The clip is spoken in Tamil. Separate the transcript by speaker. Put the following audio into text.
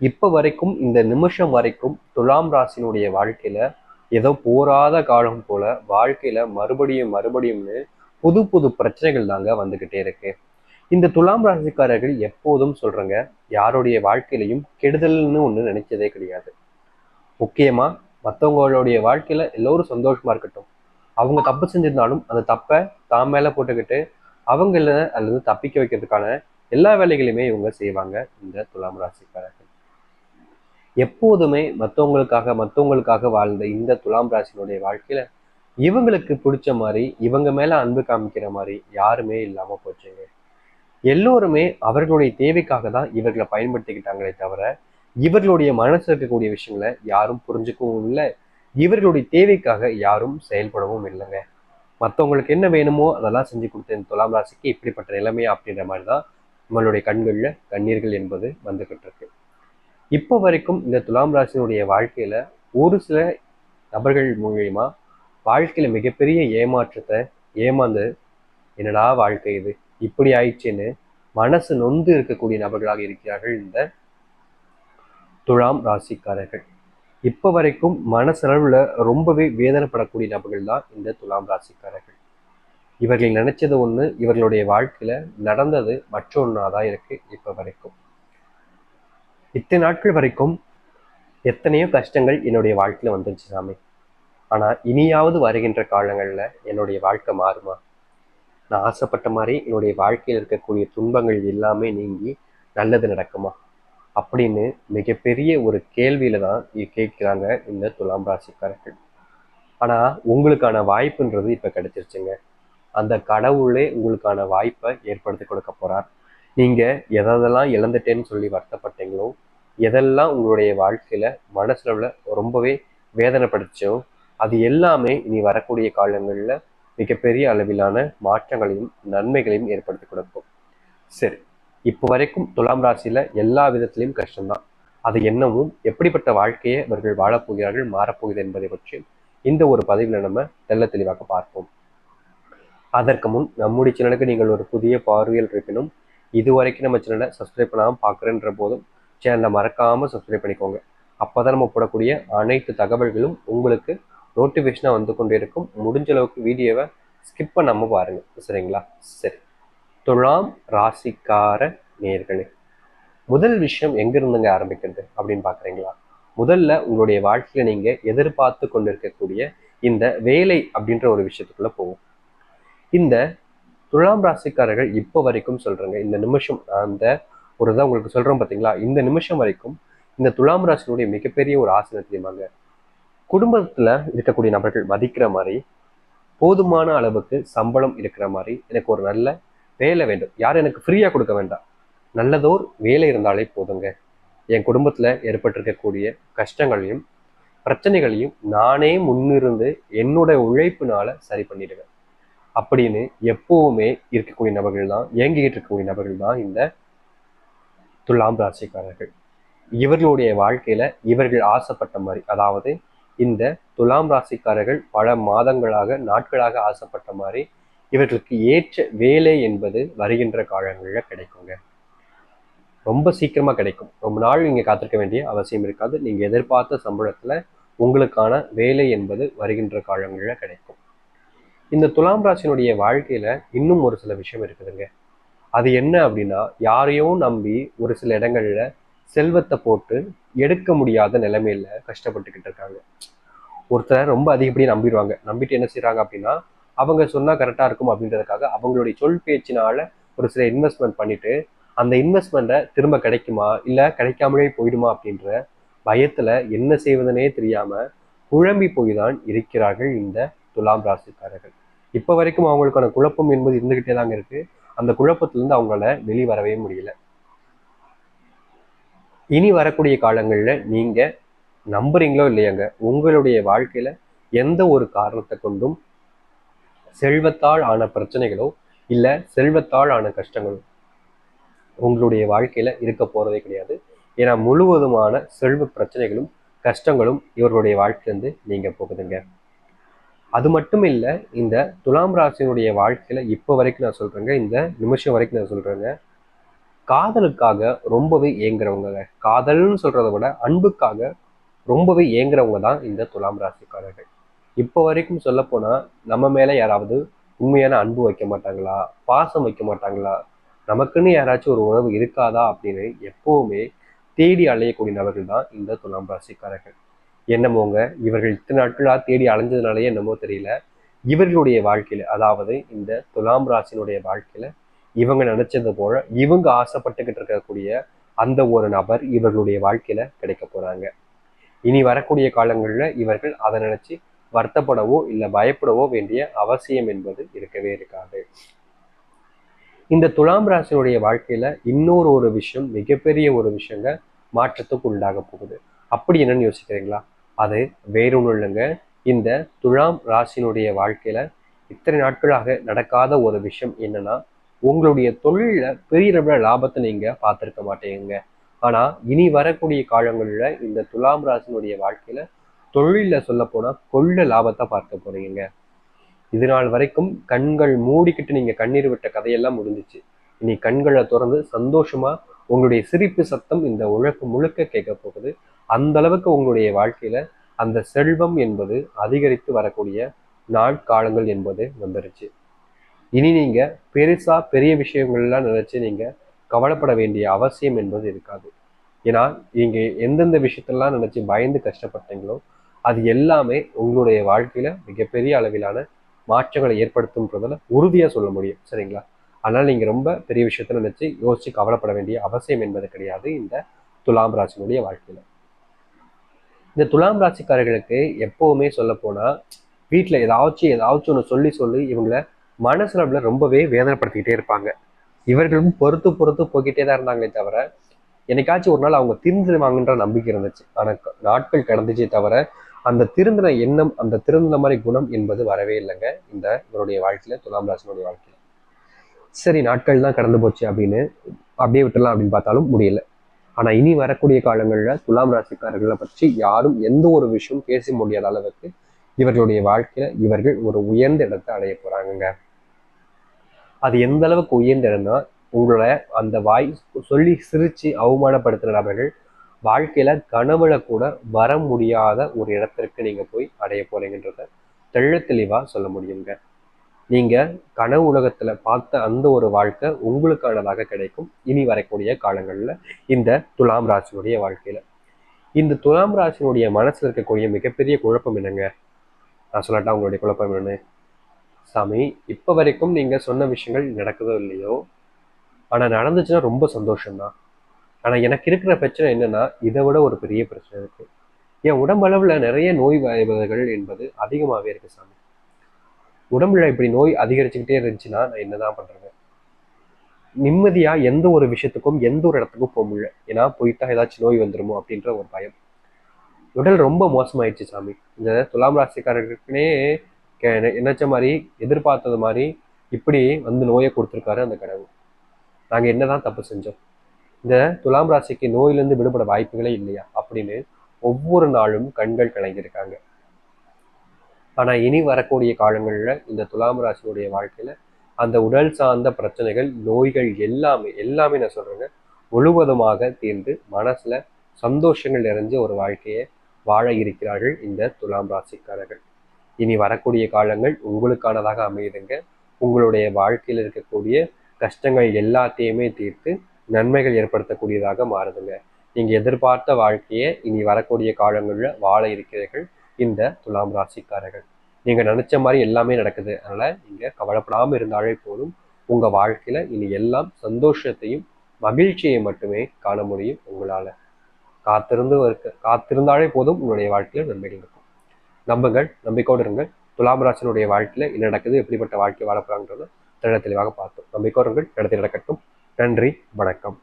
Speaker 1: இப்போ வரைக்கும் இந்த நிமிஷம் வரைக்கும் துலாம் ராசினுடைய வாழ்க்கையில ஏதோ போராத காலம் போல வாழ்க்கையில மறுபடியும் மறுபடியும்னு புது புது பிரச்சனைகள் தாங்க வந்துகிட்டே இருக்கு. இந்த துலாம் ராசிக்காரர்கள் எப்போதும் சொல்றேங்க யாருடைய வாழ்க்கையிலையும் கெடுதல்னு ஒண்ணு நினைச்சதே கிடையாது. முக்கியமா மற்றவங்களுடைய வாழ்க்கையில எல்லோரும் சந்தோஷமா இருக்கட்டும். அவங்க தப்பு செஞ்சிருந்தாலும் அந்த தப்பை தான் மேல போட்டுக்கிட்டு அவங்கள அல்லது தப்பிக்க வைக்கிறதுக்கான எல்லா வேலைகளையுமே இவங்க செய்வாங்க இந்த துலாம் ராசிக்காரர்கள். எப்போதுமே மற்றவங்களுக்காக மற்றவங்களுக்காக வாழ்ந்த இந்த துலாம் ராசினுடைய வாழ்க்கையில இவங்களுக்கு பிடிச்ச மாதிரி இவங்க மேல அன்பு காமிக்கிற மாதிரி யாருமே இல்லாம போச்சுங்க. எல்லோருமே அவர்களுடைய தேவைக்காக தான் இவர்களை பயன்படுத்திக்கிட்டாங்களே தவிர இவர்களுடைய மனசில் இருக்கக்கூடிய விஷயங்களை யாரும் புரிஞ்சுக்கவும் இல்லை. இவர்களுடைய தேவைக்காக யாரும் செயல்படவும் இல்லைங்க. மற்றவங்களுக்கு என்ன வேணுமோ அதெல்லாம் செஞ்சு கொடுத்த இந்த துலாம் ராசிக்கு இப்படிப்பட்ட நிலைமையா அப்படின்ற மாதிரி தான் நம்மளுடைய கண்களில் கண்ணீர்கள் என்பது வந்துகிட்டு இருக்கு. இப்போ வரைக்கும் இந்த துலாம் ராசினுடைய வாழ்க்கையில ஒரு சில நபர்கள் மூலியமா வாழ்க்கையில மிகப்பெரிய ஏமாற்றத்தை ஏமாந்து என்னடா வாழ்க்கை இது? இப்படி ஆயிடுச்சுன்னு மனசு நொந்து இருக்கக்கூடிய நபர்களாக இருக்கிறார்கள் இந்த துலாம் ராசிக்காரர்கள். இப்போ வரைக்கும் மனசளவுல ரொம்பவே வேதனைப்படக்கூடிய நபர்கள் தான் இந்த துலாம் ராசிக்காரர்கள். இவர்கள் நினைச்சது ஒண்ணு இவர்களுடைய வாழ்க்கையில நடந்தது மற்றொன்னா தான் இருக்கு இப்போ வரைக்கும். இத்தனை நாட்கள் வரைக்கும் எத்தனையோ கஷ்டங்கள் என்னுடைய வாழ்க்கையில் வந்துருச்சு சாமி. ஆனால் இனியாவது வருகின்ற காலங்களில் என்னுடைய வாழ்க்கை மாறுமா? நான் ஆசைப்பட்ட மாதிரி என்னுடைய வாழ்க்கையில் இருக்கக்கூடிய துன்பங்கள் எல்லாமே நீங்கி நல்லது நடக்குமா? அப்படின்னு மிகப்பெரிய ஒரு கேள்வியில தான் கேட்குறாங்க கேட்கிறாங்க இந்த துலாம் ராசிக்காரர்கள். ஆனா உங்களுக்கான வாய்ப்புன்றது இப்ப கிடைச்சிருச்சுங்க. அந்த கடவுளே உங்களுக்கான வாய்ப்பை ஏற்படுத்தி கொடுக்க போறார். நீங்கள் எதெல்லாம் இழந்துட்டேன்னு சொல்லி வருத்தப்பட்டீங்களோ எதெல்லாம் உங்களுடைய வாழ்க்கையில மனசுல ரொம்பவே வேதனைப்படுத்தோ அது எல்லாமே இனி வரக்கூடிய காலங்களில் மிகப்பெரிய அளவிலான மாற்றங்களையும் நன்மைகளையும் ஏற்படுத்தி கொடுக்கும். சரி இப்போ வரைக்கும் துலாம் ராசியில் எல்லா விதத்திலையும் கஷ்டம்தான். அது என்னவும் எப்படிப்பட்ட வாழ்க்கையை இவர்கள் வாழப்போகிறார்கள் மாறப்போகிறது என்பதை பற்றி இந்த ஒரு பதிவில் நம்ம தெல்ல தெளிவாக பார்ப்போம். அதற்கு முன் நம்முடைய சேனலுக்கு நீங்கள் ஒரு புதிய பார்வையில் இருப்பினும் இது வரைக்கும் நம்ம சேனலை சப்ஸ்கிரைப் பண்ணாமல் பார்க்குறேன்ற போதும் சேனலை மறக்காமல் சப்ஸ்கிரைப் பண்ணிக்கோங்க. அப்போ தான் நம்ம போடக்கூடிய அனைத்து தகவல்களும் உங்களுக்கு நோட்டிஃபிகேஷனாக வந்து கொண்டே இருக்கும். முடிஞ்ச அளவுக்கு வீடியோவை ஸ்கிப் பண்ணாமல் பாருங்கள் சரிங்களா? சரி. துலாம் ராசிக்கார நேர்களே முதல் விஷயம் எங்கிருந்துங்க ஆரம்பிக்கிறது அப்படின்னு பார்க்குறீங்களா முதல்ல உங்களுடைய வாழ்க்கையை நீங்கள் எதிர்பார்த்து கொண்டிருக்கக்கூடிய இந்த வேலை அப்படின்ற ஒரு விஷயத்துக்குள்ளே போவோம். இந்த துலாம் ராசிக்காரர்கள் இப்போ வரைக்கும் சொல்றேங்க இந்த நிமிஷம் அந்த ஒரு தான் உங்களுக்கு சொல்றோம் பார்த்தீங்களா இந்த நிமிஷம் வரைக்கும் இந்த துலாம் ராசினுடைய மிகப்பெரிய ஒரு ஆசனம் தெரியுமாங்க? குடும்பத்தில் இருக்கக்கூடிய நபர்கள் மதிக்கிற மாதிரி போதுமான அளவுக்கு சம்பளம் இருக்கிற மாதிரி எனக்கு ஒரு நல்ல வேலை வேண்டும். யாரும் எனக்கு ஃப்ரீயாக கொடுக்க வேண்டாம். நல்லதோர் வேலை இருந்தாலே போதுங்க. என் குடும்பத்தில் ஏற்பட்டிருக்கக்கூடிய கஷ்டங்களையும் பிரச்சனைகளையும் நானே முன்னிருந்து என்னோட உழைப்பினால சரி பண்ணிடுவேன். அப்படின்னு எப்பவுமே இருக்கக்கூடிய நபர்கள் தான் இயங்கிக்கிட்டு இருக்கக்கூடிய நபர்கள் தான் இந்த துலாம் ராசிக்காரர்கள் இவர்களுடைய வாழ்க்கையில இவர்கள் ஆசைப்பட்ட மாதிரி அதாவது இந்த துலாம் ராசிக்காரர்கள் பல மாதங்களாக நாட்களாக ஆசைப்பட்ட மாதிரி இவர்களுக்கு ஏற்ற வேலை என்பது வருகின்ற காலங்களில் கிடைக்குங்க. ரொம்ப சீக்கிரமாக கிடைக்கும். ரொம்ப நாள் நீங்கள் காத்திருக்க வேண்டிய அவசியம் இருக்காது. நீங்கள் எதிர்பார்த்த சம்பளத்தில் உங்களுக்கான வேலை என்பது வருகின்ற காலங்களில் கிடைக்கும். இந்த துலாம் ராசினுடைய வாழ்க்கையில இன்னும் ஒரு சில விஷயம் இருக்குதுங்க. அது என்ன அப்படின்னா யாரையும் நம்பி ஒரு சில இடங்கள்ல செல்வத்தை போட்டு எடுக்க முடியாத நிலைமையில கஷ்டப்பட்டுக்கிட்டு இருக்காங்க. ஒருத்தர் ரொம்ப அதிகப்படியே நம்பிடுவாங்க. நம்பிட்டு என்ன செய்யறாங்க அப்படின்னா அவங்க சொன்னா கரெக்டா இருக்கும் அப்படின்றதுக்காக அவங்களுடைய சொல் பேச்சினால ஒரு சில இன்வெஸ்ட்மெண்ட் பண்ணிட்டு அந்த இன்வெஸ்ட்மெண்ட்டை திரும்ப கிடைக்குமா? இல்ல கிடைக்காமலே போயிடுமா அப்படின்ற பயத்துல என்ன செய்வதுனே தெரியாம குழம்பி போய் தான் இருக்கிறார்கள் இந்த துலாம் ராசிக்காரர்கள். இப்போ வரைக்கும் அவங்களுக்கான குழப்பம் என்பது இருந்துகிட்டே தாங்க இருக்கு. அந்த குழப்பத்திலிருந்து அவங்களால வெளிவரவே முடியல. இனி வரக்கூடிய காலங்களில் நீங்க நம்புறீங்களோ இல்லையாங்க உங்களுடைய வாழ்க்கையில எந்த ஒரு காரணத்தை கொண்டும் செல்வத்தால் ஆன பிரச்சனைகளோ இல்ல செல்வத்தால் ஆன கஷ்டங்களோ உங்களுடைய வாழ்க்கையில இருக்க போறதே கிடையாது. ஏன்னா முழுவதுமான செல்வ பிரச்சனைகளும் கஷ்டங்களும் இவர்களுடைய வாழ்க்கையிலேருந்து நீங்க போகுதுங்க. அது மட்டும் இல்லை இந்த துலாம் ராசியினுடைய வாழ்க்கையில் இப்போ வரைக்கும் நான் சொல்கிறேங்க இந்த நிமிஷம் வரைக்கும் நான் சொல்கிறேங்க காதலுக்காக ரொம்பவே ஏங்குறவங்க காதல்னு சொல்கிறத விட அன்புக்காக ரொம்பவே ஏங்குறவங்க தான் இந்த துலாம் ராசிக்காரர்கள். இப்போ வரைக்கும் சொல்லப்போனால் நம்ம மேலே யாராவது உண்மையான அன்பு வைக்க மாட்டாங்களா? பாசம் வைக்க மாட்டாங்களா? நமக்குன்னு யாராச்சும் ஒரு உறவு இருக்காதா அப்படின்னு எப்போவுமே தேடி அலையக்கூடிய நபர்கள் தான் இந்த துலாம் ராசிக்காரர்கள். என்னமோங்க இவர்கள் இத்தனை நாட்களா தேடி அலைஞ்சதுனாலயே என்னமோ தெரியல. இவர்களுடைய வாழ்க்கையில அதாவது இந்த துலாம் ராசினுடைய வாழ்க்கையில இவங்க நினைச்சது போல இவங்க ஆசைப்பட்டுக்கிட்டு இருக்கக்கூடிய அந்த ஒரு நபர் இவர்களுடைய வாழ்க்கையில கிடைக்க போறாங்க. இனி வரக்கூடிய காலங்கள்ல இவர்கள் அதை நினைச்சு வருத்தப்படவோ இல்லை பயப்படவோ வேண்டிய அவசியம் என்பது இருக்கவே இருக்காது. இந்த துலாம் ராசினுடைய வாழ்க்கையில இன்னொரு ஒரு விஷயம் மிகப்பெரிய ஒரு விஷயங்க மாற்றத்துக்கு உண்டாக போகுது. அப்படி என்னன்னு யோசிக்கிறீங்களா? அது வேறொன்றும் இல்லைங்க இந்த துலாம் ராசினுடைய வாழ்க்கையில இத்தனை நாட்களாக நடக்காத ஒரு விஷயம் என்னன்னா உங்களுடைய தொழில பெரிய லாபத்தை நீங்க பார்த்துருக்க மாட்டேங்க ஆனா இனி வரக்கூடிய காலங்களில் இந்த துலாம் ராசினுடைய வாழ்க்கையில தொழில சொல்ல போனா கொள்ள லாபத்தை பார்க்க போறீங்க. இது நாள் வரைக்கும் கண்கள் மூடிக்கிட்டு நீங்க கண்ணீர் விட்ட கதையெல்லாம் முடிஞ்சிச்சு. இனி கண்களை திறந்து சந்தோஷமா உங்களுடைய சிரிப்பு சத்தம் இந்த உழக்கு முழுக்க கேட்க போகுது. அந்த அளவுக்கு உங்களுடைய வாழ்க்கையில அந்த செல்வம் என்பது அதிகரித்து வரக்கூடிய நாட்காலங்கள் என்பது வந்துருச்சு. இனி நீங்க பெருசா பெரிய விஷயங்கள்லாம் நினைச்சு நீங்க கவலைப்பட வேண்டிய அவசியம் என்பது இருக்காது. ஏன்னா நீங்க எந்தெந்த விஷயத்தெல்லாம் நினைச்சு பயந்து கஷ்டப்பட்டீங்களோ அது எல்லாமே உங்களுடைய வாழ்க்கையில மிகப்பெரிய அளவிலான மாற்றங்களை ஏற்படுத்தும்ன்றதுல உறுதியா சொல்ல முடியும். சரிங்களா? அதனால நீங்க ரொம்ப பெரிய விஷயத்த நினச்சி யோசிச்சு கவலைப்பட வேண்டிய அவசியம் என்பது கிடையாது இந்த துலாம் ராசினுடைய வாழ்க்கையில. இந்த துலாம் ராசிக்காரர்களுக்கு எப்போவுமே சொல்லப்போனால் போனா வீட்டுல ஏதாச்சும் ஏதாச்சும் ஒன்று சொல்லி சொல்லி இவங்களை மனசளவில் ரொம்பவே வேதனைப்படுத்திக்கிட்டே இருப்பாங்க. இவர்களும் பொறுத்து பொறுத்து போய்கிட்டே தான் இருந்தாங்களே தவிர என்னைக்காச்சும் ஒரு நாள் அவங்க திருந்துருவாங்கன்ற நம்பிக்கை இருந்துச்சு. ஆனால் நாட்கள் கடந்துச்சே தவிர அந்த திருந்தின எண்ணம் அந்த திருந்தின மாதிரி குணம் என்பது வரவே இல்லைங்க. இந்த இவருடைய வாழ்க்கையில் துலாம் ராசினுடைய வாழ்க்கையில். சரி நாட்கள் தான் கடந்து போச்சு அப்படின்னு அப்படியே விட்டுலாம் அப்படின்னு பார்த்தாலும் முடியல. ஆனா இனி வரக்கூடிய காலங்களில் துலாம் ராசிக்காரர்களை பற்றி யாரும் எந்த ஒரு விஷயம் பேச முடியாத அளவுக்கு இவர்களுடைய வாழ்க்கையில இவர்கள் ஒரு உயர்ந்த இடத்தை அடைய போறாங்கங்க. அது எந்த அளவுக்கு உயர்ந்த இடம்னா உங்களோட அந்த வாய் சொல்லி சிரிச்சு அவமானப்படுத்துகிற நபர்கள் வாழ்க்கையில கனவுல கூட வர முடியாத ஒரு இடத்திற்கு நீங்க போய் அடைய போறீங்கன்றத தெள்ள தெளிவா சொல்ல முடியுங்க. நீங்க கனவு உலகத்துல பார்த்த அந்த ஒரு வாழ்க்கை உங்களுக்கானதாக கிடைக்கும். இனி வரக்கூடிய காலங்கள்ல இந்த துலாம் ராசினுடைய வாழ்க்கையில. இந்த துலாம் ராசினுடைய மனசுல இருக்கக்கூடிய மிகப்பெரிய குழப்பம் என்னங்க? நான் சொல்லட்டா உங்களுடைய குழப்பம் என்னன்னு? சாமி இப்ப வரைக்கும் நீங்க சொன்ன விஷயங்கள் நடக்குதோ இல்லையோ? ஆனா நடந்துச்சுன்னா ரொம்ப சந்தோஷம்தான். ஆனா எனக்கு இருக்கிற பிரச்சனை என்னன்னா இதை விட ஒரு பெரிய பிரச்சனை இருக்கு. என் உடம்பளவுல நிறைய நோய் வாய்வதைகள் என்பது அதிகமாகவே இருக்கு சாமி. உடம்புல இப்படி நோய் அதிகரிச்சுக்கிட்டே இருந்துச்சுன்னா நான் என்னதான் பண்றது? நிம்மதியா எந்த ஒரு விஷயத்துக்கும் எந்த ஒரு இடத்துக்கும் போக முடியல. ஏன்னா போயிட்டா ஏதாச்சும் நோய் வந்துருமோ அப்படின்ற ஒரு பயம். உடல் ரொம்ப மோசமாயிடுச்சு சாமி. இந்த துலாம் ராசிக்காரர்களுக்குனே என்னச்ச மாதிரி எதிர்பார்த்தது மாதிரி இப்படி வந்து நோயை கொடுத்துருக்காரு அந்த கடவுள். நாங்கள் என்னதான் தப்பு செஞ்சோம்? இந்த துலாம் ராசிக்கு நோயிலிருந்து விடுபட வாய்ப்புகளே இல்லையா? அப்படின்னு ஒவ்வொரு நாளும் கண்கள் கலங்கியிருக்காங்க. ஆனால் இனி வரக்கூடிய காலங்களில் இந்த துலாம் ராசியுடைய வாழ்க்கையில் அந்த உடல் சார்ந்த பிரச்சனைகள் நோய்கள் எல்லாமே எல்லாமே நான் சொல்கிறேங்க முழுவதுமாக தீர்ந்து மனசில் சந்தோஷங்கள் நிறைஞ்ச ஒரு வாழ்க்கையை வாழ இருக்கிறார்கள் இந்த துலாம் ராசிக்காரர்கள். இனி வரக்கூடிய காலங்கள் உங்களுக்கானதாக அமையுதுங்க. உங்களுடைய வாழ்க்கையில் இருக்கக்கூடிய கஷ்டங்கள் எல்லாத்தையுமே தீர்த்து நன்மைகள் ஏற்படுத்தக்கூடியதாக மாறுதுங்க. நீங்கள் எதிர்பார்த்த வாழ்க்கையை இனி வரக்கூடிய காலங்களில் வாழ இருக்கிறீர்கள். இந்த துலாம் ராசிக்காரர்கள். நீங்க நினைச்ச மாதிரி எல்லாமே நடக்குது. அதனால நீங்க கவலைப்படாமல் இருந்தாலே போதும். உங்க வாழ்க்கையில இனி எல்லாம் சந்தோஷத்தையும் மகிழ்ச்சியை மட்டுமே காண முடியும் உங்களால. காத்திருந்து இருக்க காத்திருந்தாலே போதும் உங்களுடைய வாழ்க்கையில நன்மைகள் இருக்கும். நம்புங்கள் நம்பிக்கையோடு இருங்கள். துலாம் ராசினுடைய வாழ்க்கையில என்ன நடக்குது எப்படிப்பட்ட வாழ்க்கை வாழ தெளிவாக பார்த்தோம். நம்பிக்கையோடு இருங்கள். நடத்தி நடக்கட்டும். நன்றி வணக்கம்.